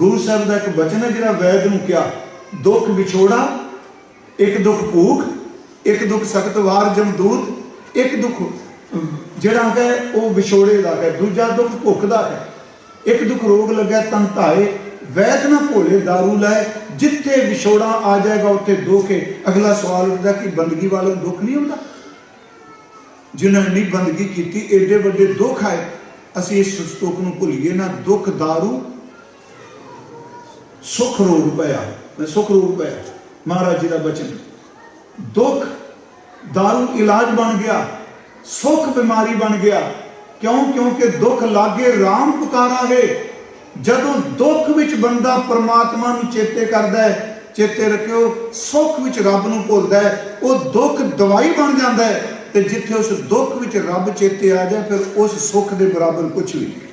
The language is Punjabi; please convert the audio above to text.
ਗੁਰੂ ਸਾਹਿਬ ਦਾ ਇੱਕ ਬਚਨ ਹੈ ਜਿਹੜਾ ਵੈਦ ਨੂੰ ਕਿਹਾ ਦੁੱਖ ਵਿਛੋੜਾ ਇੱਕ ਦੁੱਖ ਭੂਖ ਇੱਕ ਦੁੱਖ ਸਖਤ ਵਾਰ ਜਮਦੂਤ ਇੱਕ ਦੁੱਖ ਅਮ, ਜਿਹੜਾ ਹੈ ਉਹ ਵਿਛੋੜੇ ਦਾ ਹੈ ਦੂਜਾ ਦੁੱਖ ਭੁੱਖ ਦਾ ਹੈ ਇੱਕ ਦੁੱਖ ਰੋਗ ਲੱਗਾ ਤਨ ਧਾਏ ਵੈਦ ਨਾ ਭੋਲੇ दारू ਲੈ ਜਿੱਥੇ ਵਿਛੋੜਾ ਆ ਜਾਏਗਾ ਉੱਥੇ ਦੁੱਖ ਹੈ ਅਗਲਾ ਸਵਾਲ ਉੱਠਦਾ ਕਿ ਬੰਦਗੀ ਵਾਲੇ ਨੂੰ ਦੁੱਖ ਨਹੀਂ ਹੁੰਦਾ ਜਿਨ੍ਹਾਂ ਨੇ ਨਹੀਂ ਬੰਦਗੀ ਕੀਤੀ ਏਡੇ ਵੱਡੇ ਦੁੱਖ ਆਏ ਅਸੀਂ ਇਸ ਸਤੋਖ ਨੂੰ ਭੁੱਲੀਏ ਨਾ ਦੁੱਖ दारू ਸੁਖ ਰੂਪ ਪਿਆ ਮੈਂ ਸੁਖ ਰੋਗ ਪਿਆ ਮਹਾਰਾਜ ਜੀ ਦਾ ਬਚਨ ਦੁੱਖ ਦਾਰੂ ਇਲਾਜ ਬਣ ਗਿਆ ਸੁਖ ਬਿਮਾਰੀ ਬਣ ਗਿਆ ਕਿਉਂ ਕਿਉਂਕਿ ਦੁੱਖ ਲਾਗੇ RAM ਪੁਕਾਰਾ ਜਦੋਂ ਦੁੱਖ ਵਿੱਚ ਬੰਦਾ ਪਰਮਾਤਮਾ ਨੂੰ ਚੇਤੇ ਕਰਦਾ ਹੈ ਚੇਤੇ ਰੱਖਿਓ ਸੁੱਖ ਵਿੱਚ ਰੱਬ ਨੂੰ ਭੁੱਲਦਾ ਹੈ ਉਹ ਦੁੱਖ ਦਵਾਈ ਬਣ ਜਾਂਦਾ ਹੈ ਤੇ ਜਿੱਥੇ ਉਸ ਦੁੱਖ ਵਿੱਚ ਰੱਬ ਚੇਤੇ ਆ ਜਾਏ ਫਿਰ ਉਸ ਸੁੱਖ ਦੇ ਬਰਾਬਰ ਕੁਝ ਵੀ ਨਹੀਂ